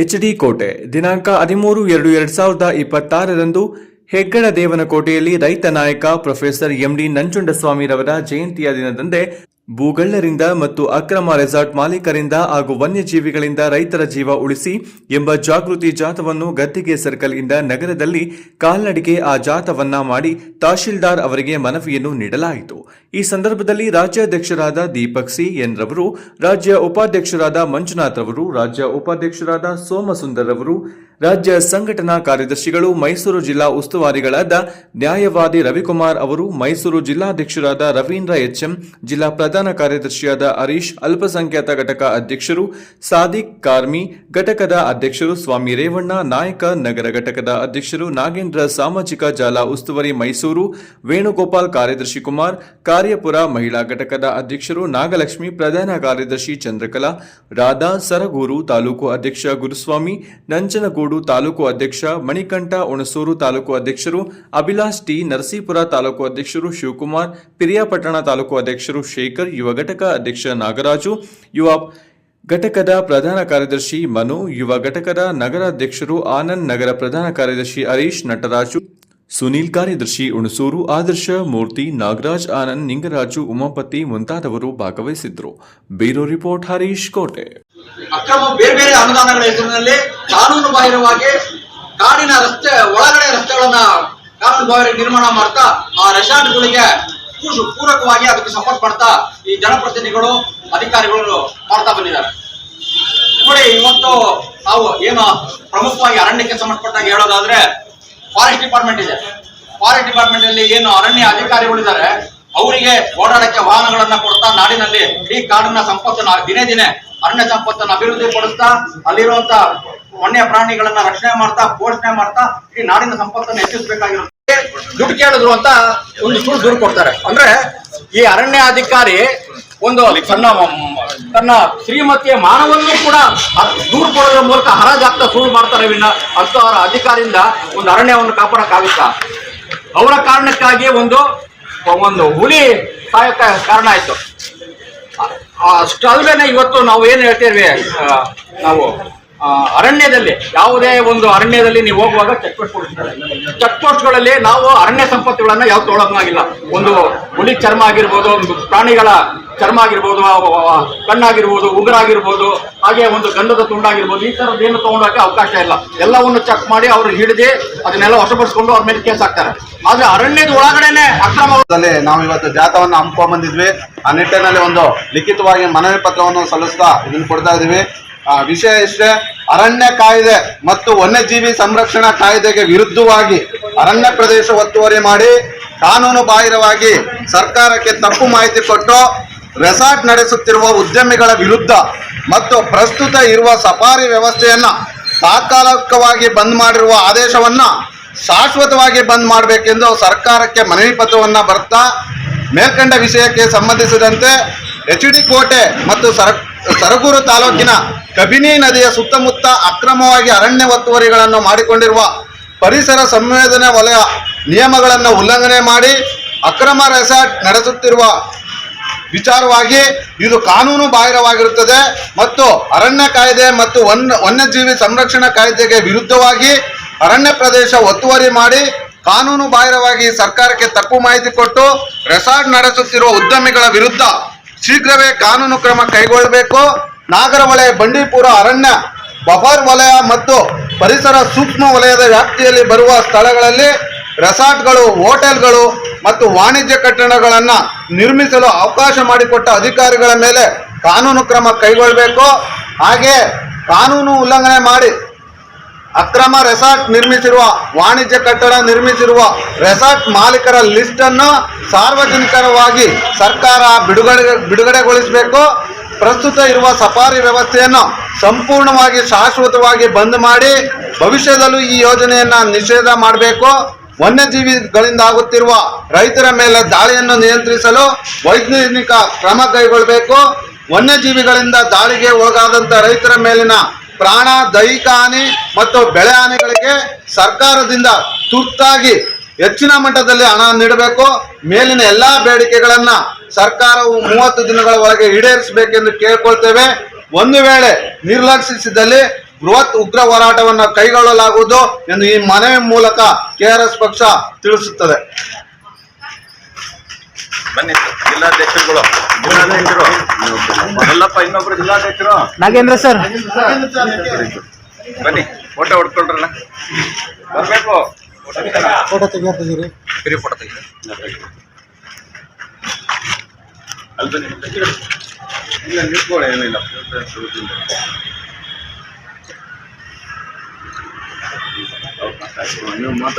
HD ಕೋಟೆ, ದಿನಾಂಕ ಹದಿಮೂರು ಎರಡು ಎರಡ್ ಸಾವಿರದ ಇಪ್ಪತ್ತಾರರಂದು ಹೆಗ್ಗಡ ದೇವನಕೋಟೆಯಲ್ಲಿ ರೈತ ನಾಯಕ ಪ್ರೊಫೆಸರ್ ಎಂಡಿ ನಂಜುಂಡಸ್ವಾಮಿರವರ ಜಯಂತಿಯ ದಿನದಂದೇ ಭೂಗಳ್ಳರಿಂದ ಮತ್ತು ಅಕ್ರಮ ರೆಸಾರ್ಟ್ ಮಾಲೀಕರಿಂದ ಹಾಗೂ ವನ್ಯಜೀವಿಗಳಿಂದ ರೈತರ ಜೀವ ಉಳಿಸಿ ಎಂಬ ಜಾಗೃತಿ ಜಾಥವನ್ನು ಗದ್ದಿಗೆ ಸರ್ಕಲ್ ಇಂದ ನಗರದಲ್ಲಿ ಕಾಲ್ನಡಿಗೆ ಆ ಜಾಥವನ್ನ ಮಾಡಿ ತಹಶೀಲ್ದಾರ್ ಅವರಿಗೆ ಮನವಿಯನ್ನು ನೀಡಲಾಯಿತು. ಈ ಸಂದರ್ಭದಲ್ಲಿ ರಾಜ್ಯಾಧ್ಯಕ್ಷರಾದ ದೀಪಕ್ ಸಿ ಎನ್ ರವರು ರಾಜ್ಯ ಉಪಾಧ್ಯಕ್ಷರಾದ ಮಂಜುನಾಥ್ ರವರು, ರಾಜ್ಯ ಉಪಾಧ್ಯಕ್ಷರಾದ ಸೋಮಸುಂದರ್ ರವರು, ರಾಜ್ಯ ಸಂಘಟನಾ ಕಾರ್ಯದರ್ಶಿಗಳು, ಮೈಸೂರು ಜಿಲ್ಲಾ ಉಸ್ತುವಾರಿಗಳಾದ ನ್ಯಾಯವಾದಿ ರವಿಕುಮಾರ್ ಅವರು, ಮೈಸೂರು ಜಿಲ್ಲಾಧ್ಯಕ್ಷರಾದ ರವೀಂದ್ರ ಎಚ್ಎಂ, ಜಿಲ್ಲಾ ಪ್ರಧಾನ ಕಾರ್ಯದರ್ಶಿಯಾದ ಹರೀಶ್ ಅಲ್ಪಸಂಖ್ಯಾತ ಘಟಕ ಅಧ್ಯಕ್ಷರು ಸಾದಿಕ್ ಕಾರ್ಮಿ, ಘಟಕದ ಅಧ್ಯಕ್ಷರು ಸ್ವಾಮಿ ರೇವಣ್ಣ, ನಾಯಕ ನಗರ ಘಟಕದ ಅಧ್ಯಕ್ಷರು ನಾಗೇಂದ್ರ, ಸಾಮಾಜಿಕ ಜಾಲ ಉಸ್ತುವಾರಿ ಮೈಸೂರು, ವೇಣುಗೋಪಾಲ್ ಕಾರ್ಯದರ್ಶಿ ಕುಮಾರ್, ಕಾರ್ಯಪುರ ಮಹಿಳಾ ಘಟಕದ ಅಧ್ಯಕ್ಷರು ನಾಗಲಕ್ಷ್ಮಿ, ಪ್ರಧಾನ ಕಾರ್ಯದರ್ಶಿ ಚಂದ್ರಕಲಾ, ರಾಧಾ ಸರಗೂರು ತಾಲೂಕು ಅಧ್ಯಕ್ಷ ಗುರುಸ್ವಾಮಿ, ನಂಜನಗೂಡು ತಾಲೂಕು ಅಧ್ಯಕ್ಷ ಮಣಿಕಂಠ ಹುಣಸೂರು ತಾಲೂಕು ಅಧ್ಯಕ್ಷರು ಅಭಿಲಾಷ್ ಟಿ ನರಸೀಪುರ ತಾಲೂಕು ಅಧ್ಯಕ್ಷರು ಶಿವಕುಮಾರ್, ಪಿರಿಯಾಪಟ್ಟಣ ತಾಲೂಕು ಅಧ್ಯಕ್ಷರು ಶೇಖರ್ ಯುವ ಘಟಕ ಅಧ್ಯಕ್ಷ ನಾಗರಾಜು, ಯುವ ಘಟಕದ ಪ್ರಧಾನ ಕಾರ್ಯದರ್ಶಿ ಮನು, ಯುವ ಘಟಕದ ನಗರಾಧ್ಯಕ್ಷರು ಆನಂದ್, ನಗರ ಪ್ರಧಾನ ಕಾರ್ಯದರ್ಶಿ ಹರೀಶ್, ನಟರಾಜು, ಸುನೀಲ್ ಕಾರ್ಯದರ್ಶಿ ಹುಣಸೂರು, ಆದರ್ಶ ಮೂರ್ತಿ, ನಾಗರಾಜ್ ಆನಂದ್, ನಿಂಗರಾಜು, ಉಮಾಪತಿ ಮುಂತಾದವರು ಭಾಗವಹಿಸಿದ್ರು ಬ್ಯೂರೋ ರಿಪೋರ್ಟ್, ಹರೀಶ್ ಕೋಟೆ. ಅಕ್ರಮ ಬೇರೆ ಬೇರೆ ಅನುದಾನಗಳ ಹೆಸರಿನಲ್ಲಿ ಕಾನೂನು ಬಾಹಿರವಾಗಿ ಕಾಡಿನ ರಸ್ತೆ, ಒಳಗಡೆ ರಸ್ತೆಗಳನ್ನ ಕಾನೂನು ಬಾಹಿರ ನಿರ್ಮಾಣ ಮಾಡ್ತಾ ಆ ರೆಸಾರ್ಟ್ಗಳಿಗೆ ಪೂರಕವಾಗಿ ಅದಕ್ಕೆ ಸಪೋರ್ಟ್ ಮಾಡ್ತಾ ಈ ಜನಪ್ರತಿನಿಧಿಗಳು, ಅಧಿಕಾರಿಗಳು ಮಾಡ್ತಾ ಬಂದಿದ್ದಾರೆ. ನೋಡಿ, ಇವತ್ತು ನಾವು ಏನು ಪ್ರಮುಖವಾಗಿ ಅರಣ್ಯಕ್ಕೆ ಸಂಬಂಧಪಟ್ಟಾಗ ಹೇಳೋದಾದ್ರೆ ಫಾರೆಸ್ಟ್ ಡಿಪಾರ್ಟ್ಮೆಂಟ್ ಇದೆ. ಫಾರೆಸ್ಟ್ ಡಿಪಾರ್ಟ್ಮೆಂಟ್ ಅಲ್ಲಿ ಏನು ಅರಣ್ಯ ಅಧಿಕಾರಿಗಳಿದ್ದಾರೆ, ಅವರಿಗೆ ಓಡಾಡಕ್ಕೆ ವಾಹನಗಳನ್ನ ಕೊಡ್ತಾ ನಾಡಿನಲ್ಲಿ ಇಡೀ ಕಾಡಿನ ಸಂಪತ್ತನ್ನು ದಿನೇ ದಿನೇ ಅರಣ್ಯ ಸಂಪತ್ತನ್ನು ಅಭಿವೃದ್ಧಿ ಪಡಿಸ್ತಾ, ಅಲ್ಲಿರುವಂತ ವನ್ಯ ಪ್ರಾಣಿಗಳನ್ನ ರಕ್ಷಣೆ ಮಾಡ್ತಾ, ಪೋಷಣೆ ಮಾಡ್ತಾ ಇಡೀ ನಾಡಿನ ಸಂಪತ್ತನ್ನು ಹೆಚ್ಚಿಸಬೇಕಾಗಿರುತ್ತೆ. ದುಡ್ಡು ಕೇಳಿದ್ರು ಅಂತ ಒಂದು ಸುಳ್ಳು ದೂರು ಕೊಡ್ತಾರೆ. ಅಂದ್ರೆ ಈ ಅರಣ್ಯ ಅಧಿಕಾರಿ ಒಂದು ತನ್ನ ತನ್ನ ಶ್ರೀಮತಿಯ ಮಾನವನ್ನು ಕೂಡ ದೂರ್ ದೂರು ಕೊಡೋದ್ರ ಮೂಲಕ ಹರಾಜಾಗ್ತಾ ಸುಳ್ಳು ಮಾಡ್ತಾರೆ ವಿನ್ನ ಅಂತ ಅವರ ಅಧಿಕಾರಿಯಿಂದ ಒಂದು ಅರಣ್ಯವನ್ನು ಕಾಪಾಡಕ್ಕಾಗುತ್ತಾ? ಅವರ ಕಾರಣಕ್ಕಾಗಿ ಒಂದು ಒಂದು ಹುಲಿ ಸಾಯಕ ಕಾರಣ ಆಯ್ತು. ಅಷ್ಟು ಇವತ್ತು ನಾವು ಏನು ಹೇಳ್ತೇವೆ? ನಾವು ಅರಣ್ಯದಲ್ಲಿ, ಯಾವುದೇ ಒಂದು ಅರಣ್ಯದಲ್ಲಿ ನೀವು ಹೋಗುವಾಗ ಚೆಕ್ ಚೆಕ್ ಪೋಸ್ಟ್ಗಳಲ್ಲಿ ನಾವು ಅರಣ್ಯ ಸಂಪತ್ತುಗಳನ್ನ ಯಾವ ಆಗಿಲ್ಲ. ಒಂದು ಹುಲಿ ಚರ್ಮ ಆಗಿರ್ಬೋದು, ಒಂದು ಪ್ರಾಣಿಗಳ ಚರ್ಮ ಆಗಿರ್ಬೋದು ಕಣ್ಣಾಗಿರ್ಬೋದು, ಉಗುರಾಗಿರ್ಬೋದು, ಹಾಗೆ ಒಂದು ಗಂಧದ ತುಂಡಾಗಿರ್ಬೋದು, ಈ ಥರದ್ದು ಏನು ತೊಗೊಂಡೋಕೆ ಅವಕಾಶ ಇಲ್ಲ. ಎಲ್ಲವನ್ನು ಚೆಕ್ ಮಾಡಿ ಅವ್ರು ಹಿಡಿದು ಅದನ್ನೆಲ್ಲ ವಶಪಡಿಸ್ಕೊಂಡು ಅವ್ರ ಮೇಲೆ ಕೇಸ್ ಹಾಕ್ತಾರೆ. ಆದ್ರೆ ಅರಣ್ಯದ ಒಳಗಡೆನೆ ಅಕ್ರಮ ದಲ್ಲಿ ನಾವು ಇವತ್ತು ಜಾಥವನ್ನು ಹಮ್ಮಿಕೊಂಡ್ ಬಂದಿದ್ವಿ. ಆ ನಿಟ್ಟಿನಲ್ಲಿ ಒಂದು ಲಿಖಿತವಾಗಿ ಮನವಿ ಪತ್ರವನ್ನು ಸಲ್ಲಿಸ್ತಾ ಇದನ್ನು ಕೊಡ್ತಾ ಇದೀವಿ. ವಿಷಯ ಇಷ್ಟೇ. ಅರಣ್ಯ ಕಾಯ್ದೆ ಮತ್ತು ವನ್ಯಜೀವಿ ಸಂರಕ್ಷಣಾ ಕಾಯ್ದೆಗೆ ವಿರುದ್ಧವಾಗಿ ಅರಣ್ಯ ಪ್ರದೇಶ ಒತ್ತುವರಿ ಮಾಡಿ ಕಾನೂನು ಬಾಹಿರವಾಗಿ ಸರ್ಕಾರಕ್ಕೆ ತಪ್ಪು ಮಾಹಿತಿ ಕೊಟ್ಟು ರೆಸಾರ್ಟ್ ನಡೆಸುತ್ತಿರುವ ಉದ್ಯಮಿಗಳ ವಿರುದ್ಧ ಮತ್ತು ಪ್ರಸ್ತುತ ಇರುವ ಸಫಾರಿ ವ್ಯವಸ್ಥೆಯನ್ನ ತಾತ್ಕಾಲಿಕವಾಗಿ ಬಂದ್ ಮಾಡಿರುವ ಆದೇಶವನ್ನ ಶಾಶ್ವತವಾಗಿ ಬಂದ್ ಮಾಡಬೇಕೆಂದು ಸರ್ಕಾರಕ್ಕೆ ಮನವಿ ಪತ್ರವನ್ನ ಬರ್ತಾ ಮೇಲ್ಕಂಡ ವಿಷಯಕ್ಕೆ ಸಂಬಂಧಿಸಿದಂತೆ ಎಚ್ ಡಿ ಕೋಟೆ ಮತ್ತು ಸರ ಸರಗೂರು ತಾಲೂಕಿನ ಕಬಿನಿ ನದಿಯ ಸುತ್ತಮುತ್ತ ಅಕ್ರಮವಾಗಿ ಅರಣ್ಯ ಒತ್ತುವರಿಗಳನ್ನು ಮಾಡಿಕೊಂಡಿರುವ ಪರಿಸರ ಸಂವೇದನೆ ವಲಯ ನಿಯಮಗಳನ್ನು ಉಲ್ಲಂಘನೆ ಮಾಡಿ ಅಕ್ರಮ ರೆಸಾರ್ಟ್ ನಡೆಸುತ್ತಿರುವ ವಿಚಾರವಾಗಿ ಇದು ಕಾನೂನು ಬಾಹಿರವಾಗಿರುತ್ತದೆ ಮತ್ತು ಅರಣ್ಯ ಕಾಯ್ದೆ ಮತ್ತು ವನ್ಯ ವನ್ಯಜೀವಿ ಸಂರಕ್ಷಣಾ ಕಾಯ್ದೆಗೆ ವಿರುದ್ಧವಾಗಿ ಅರಣ್ಯ ಪ್ರದೇಶ ಒತ್ತುವರಿ ಮಾಡಿ ಕಾನೂನು ಬಾಹಿರವಾಗಿ ಸರ್ಕಾರಕ್ಕೆ ತಪ್ಪು ಮಾಹಿತಿ ಕೊಟ್ಟು ರೆಸಾರ್ಟ್ ನಡೆಸುತ್ತಿರುವ ಉದ್ಯಮಿಗಳ ವಿರುದ್ಧ ಶೀಘ್ರವೇ ಕಾನೂನು ಕ್ರಮ ಕೈಗೊಳ್ಳಬೇಕು. ನಾಗರಹೊಳೆ ಬಂಡೀಪುರ, ಅರಣ್ಯ, ಬಫರ್ ವಲಯ ಮತ್ತು ಪರಿಸರ ಸೂಕ್ಷ್ಮ ವಲಯದ ವ್ಯಾಪ್ತಿಯಲ್ಲಿ ಬರುವ ಸ್ಥಳಗಳಲ್ಲಿ ರೆಸಾರ್ಟ್ಗಳು, ಹೋಟೆಲ್ಗಳು ಮತ್ತು ವಾಣಿಜ್ಯ ಕಟ್ಟಡಗಳನ್ನು ನಿರ್ಮಿಸಲು ಅವಕಾಶ ಮಾಡಿಕೊಟ್ಟ ಅಧಿಕಾರಿಗಳ ಮೇಲೆ ಕಾನೂನು ಕ್ರಮ ಕೈಗೊಳ್ಳಬೇಕು. ಹಾಗೆ ಕಾನೂನು ಉಲ್ಲಂಘನೆ ಮಾಡಿ ಅಕ್ರಮ ರೆಸಾರ್ಟ್ ನಿರ್ಮಿಸಿರುವ, ವಾಣಿಜ್ಯ ಕಟ್ಟಡ ನಿರ್ಮಿಸಿರುವ ರೆಸಾರ್ಟ್ ಮಾಲೀಕರ ಲಿಸ್ಟ್ ಅನ್ನು ಸಾರ್ವಜನಿಕರವಾಗಿ ಸರ್ಕಾರ ಬಿಡುಗಡೆ, ಬಿಡುಗಡೆಗೊಳಿಸಬೇಕು. ಪ್ರಸ್ತುತ ಇರುವ ಸಫಾರಿ ವ್ಯವಸ್ಥೆಯನ್ನು ಸಂಪೂರ್ಣವಾಗಿ ಶಾಶ್ವತವಾಗಿ ಬಂದ್ ಮಾಡಿ ಭವಿಷ್ಯದಲ್ಲೂ ಈ ಯೋಜನೆಯನ್ನು ನಿಷೇಧ ಮಾಡಬೇಕು. ವನ್ಯಜೀವಿಗಳಿಂದ ಆಗುತ್ತಿರುವ ರೈತರ ಮೇಲೆ ದಾಳಿಯನ್ನು ನಿಯಂತ್ರಿಸಲು ವೈಜ್ಞಾನಿಕ ಕ್ರಮ ಕೈಗೊಳ್ಳಬೇಕು. ವನ್ಯಜೀವಿಗಳಿಂದ ದಾಳಿಗೆ ಒಳಗಾದಂಥ ರೈತರ ಮೇಲಿನ ಪ್ರಾಣ ದೈಹಿಕ ಹಾನಿ ಮತ್ತು ಬೆಳೆ ಹಾನಿಗಳಿಗೆ ಸರ್ಕಾರದಿಂದ ತುರ್ತಾಗಿ ಹೆಚ್ಚಿನ ಮಟ್ಟದಲ್ಲಿ ಹಣ ನೀಡಬೇಕು. ಮೇಲಿನ ಎಲ್ಲಾ ಬೇಡಿಕೆಗಳನ್ನ ಸರ್ಕಾರವು ಮೂವತ್ತು ದಿನಗಳ ಒಳಗೆ ಈಡೇರಿಸಬೇಕೆಂದು ಕೇಳಿಕೊಳ್ತೇವೆ. ಒಂದು ವೇಳೆ ನಿರ್ಲಕ್ಷಿಸಿದಲ್ಲಿ ಬೃಹತ್ ಉಗ್ರ ಹೋರಾಟವನ್ನು ಕೈಗೊಳ್ಳಲಾಗುವುದು ಎಂದು ಈ ಮನವಿ ಮೂಲಕ ಕೆಆರ್ಎಸ್ ಪಕ್ಷ ತಿಳಿಸುತ್ತದೆ. ಬನ್ನಿ ಜಿಲ್ಲಾಧ್ಯಕ್ಷರುಗಳು ಜಿಲ್ಲಾಧ್ಯಕ್ಷರು. ಎಲ್ಲಪ್ಪ ಇನ್ನೊಬ್ರು ಜಿಲ್ಲಾಧ್ಯಕ್ಷರು? ನಾಗೇಂದ್ರ ಸರ್. ಬನ್ನಿ ಫೋಟೋ ಹೊಡ್ಕೊಳ್ರಲ್ಲ ಬರ್ಬೇಕು. ಫೋಟೋ ತೆಗಿತೀರಿ ಫ್ರೀ ಫೋಟೋ ತೆಗಿ ಅಲ್ಲಿ ಬನ್ನಿ ಇಲ್ಲ ನಿಂತ್ಕೊಳ್ಳಿ ಏನಿಲ್ಲ. ನೀವು ಮಾತಾಡಿ